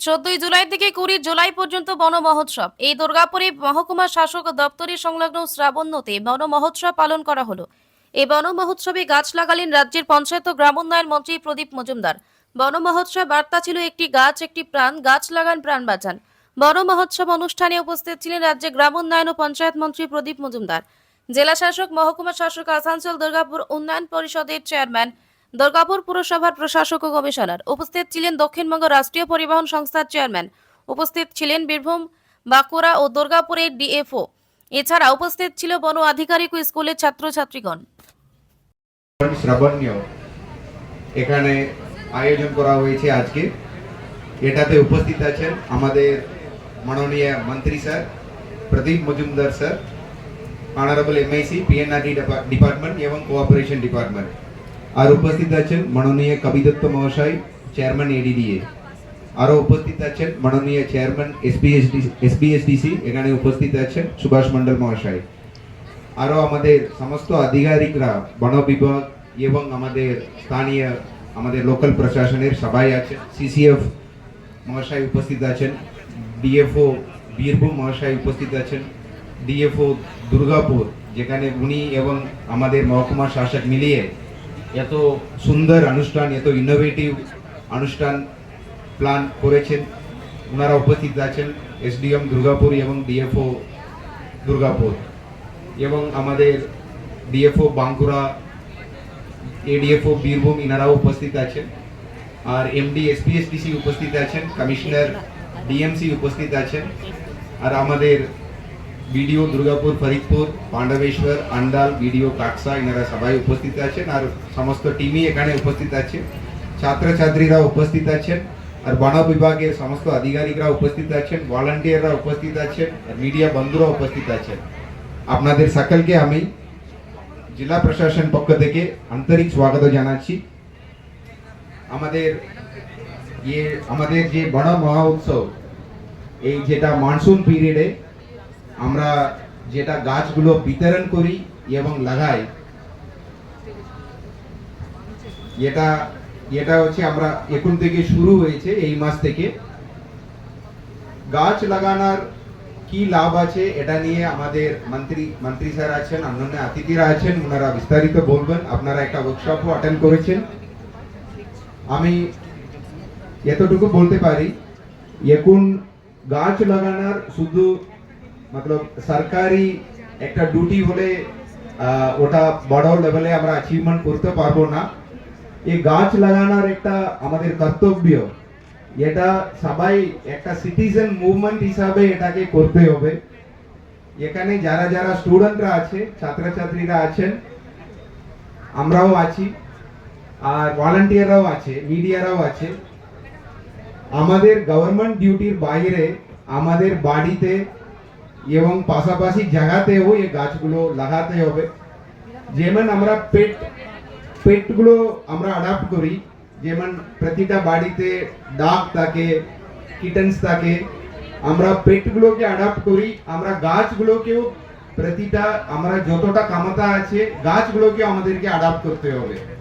চোদ্দই জুলাই থেকে কুড়ি জুলাই পর্যন্ত বন মহোৎসব। এই দুর্গাপুরে মহকুমা শাসক দপ্তরের সংলগ্ন শ্রাবণ্যতে বন মহোৎসব পালন করা হলো। এই বন মহোৎসবে গাছ লাগালেন রাজ্যের পঞ্চায়েত ও গ্রামোন্নয়ন মন্ত্রী প্রদীপ মজুমদার। বন মহোৎসব বার্তা ছিল একটি গাছ, একটি প্রাণ, গাছ লাগান, প্রাণ বাঁচান। বন মহোৎসব অনুষ্ঠানে উপস্থিত ছিলেন রাজ্যের গ্রামোন্নয়ন ও পঞ্চায়েত মন্ত্রী প্রদীপ মজুমদার। জেলা শাসক মহকুমা শাসক আসানসোল দুর্গাপুর উন্নয়ন পরিষদের চেয়ারম্যান দুর্গাপুর পুরসভার প্রশাসক ও কমিশনার। উপস্থিত ছিলেন দক্ষিণবঙ্গ রাষ্ট্রীয় পরিবহন সংস্থার চেয়ারম্যান। উপস্থিত ছিলেন বীরভূম, বাঁকুড়া ও দুর্গাপুরের ডিএফও। এছাড়া উপস্থিত ছিল বন আধিকারিক ও স্কুলের ছাত্রছাত্রীগণ। এখানে আয়োজন করা হয়েছে আজকে। এটাতে উপস্থিত আছেন আমাদের মাননীয় মন্ত্রী sir, Pradip Majumdar sir honourable MIC PNRD department এবং কোঅপারেশন ডিপার্টমেন্ট আর উপস্থিত আছেন মাননীয় কবিদত্ত মহাশয় চেয়ারম্যান এডিডিএ আরও উপস্থিত আছেন মাননীয় চেয়ারম্যান এসপিএসডি এসপিএসডিসি এখানে উপস্থিত আছেন সুভাষ মণ্ডল মহাশয়। আরও আমাদের সমস্ত আধিকারিকরা, বন বিভাগ এবং আমাদের স্থানীয়, আমাদের লোকাল প্রশাসনের সবাই আছেন। সিসিএফ মহাশয় উপস্থিত আছেন ডিএফও বীরভূম মহাশয় উপস্থিত আছেন ডিএফও দুর্গাপুর, যেখানে উনি এবং আমাদের মহকুমা শাসক মিলিয়ে এত সুন্দর অনুষ্ঠান, এত ইনোভেটিভ অনুষ্ঠান প্ল্যান করেছেন। ওনারা উপস্থিত আছেন এসডিএম দুর্গাপুর এবং ডিএফও দুর্গাপুর এবং আমাদের ডিএফও বাঁকুড়া, এডিএফও বীরভূম ইনারাও উপস্থিত আছেন। আর এমডি এসপিএসডিসি উপস্থিত আছেন, কমিশনার, ডিএমসি উপস্থিত আছেন। আর আমাদের বিডিও দুর্গাপুর ফরিদপুর পাণ্ডবেশ্বর আন্ডাল বিডিও কাকসা এনারা সবাই উপস্থিত আছেন আর সমস্ত টিমই এখানে উপস্থিত আছে ছাত্রছাত্রীরা উপস্থিত আছেন আর বন বিভাগের সমস্ত আধিকারিকরা উপস্থিত আছেন ভলান্টিয়াররা উপস্থিত আছেন আর মিডিয়া বন্ধুরা উপস্থিত আছেন। আপনাদের সকলকে আমি জেলা প্রশাসন পক্ষ থেকে আন্তরিক স্বাগত জানাচ্ছি। আমাদের ইয়ে আমাদের যে মহা উৎসব এই যেটা মনসুন পিরিয়ডে আমরা যেটা গাছগুলো বিতরণ করি এবং লাগাই, এটা এটা হচ্ছে আমরা এখন থেকে শুরু হয়েছে, এই মাস থেকে। গাছ লাগানোর কি লাভ আছে এটা নিয়ে আমাদের মন্ত্রী মন্ত্রী স্যার আছেন, অন্যান্য অতিথিরা আছেন, ওনারা বিস্তারিত বলবেন। আপনারা একটা ওয়ার্কশপও অ্যাটেন্ড করেছেন। আমি এতটুকু বলতে পারি, এখন গাছ লাগানোর শুধু মতলব সরকারি একটা ডিউটি হলে ওটা বড় লেভেলে আমরা অ্যাচিভমেন্ট করতে পারব না এই গাছ লাগানোর একটা আমাদের কর্তব্য এটা সবাই একটা সিটিজেন মুভমেন্ট হিসাবে এটাকে করতে হবে এখানে যারা যারা স্টুডেন্টরা আছে ছাত্রছাত্রীরা আছেন আমরাও আছি আর ভলান্টিয়াররাও আছে মিডিয়ারাও আছে আমাদের গভর্নমেন্ট ডিউটির বাইরে আমাদের বাড়িতে এবং পাশাপাশি জায়গাতেও এই গাছগুলো লাগাতে হবে। যেমন আমরা পেট, পেটগুলো আমরা অ্যাডাপ্ট করি, যেমন প্রতিটা বাড়িতে ডাক থাকে কিটেন্স থাকে, আমরা পেটগুলোকে অ্যাডাপ্ট করি, আমরা গাছগুলোকেও প্রতিটা, আমরা যতটা ক্ষমতা আছে, গাছগুলোকে আমাদেরকে অ্যাডাপ্ট করতে হবে।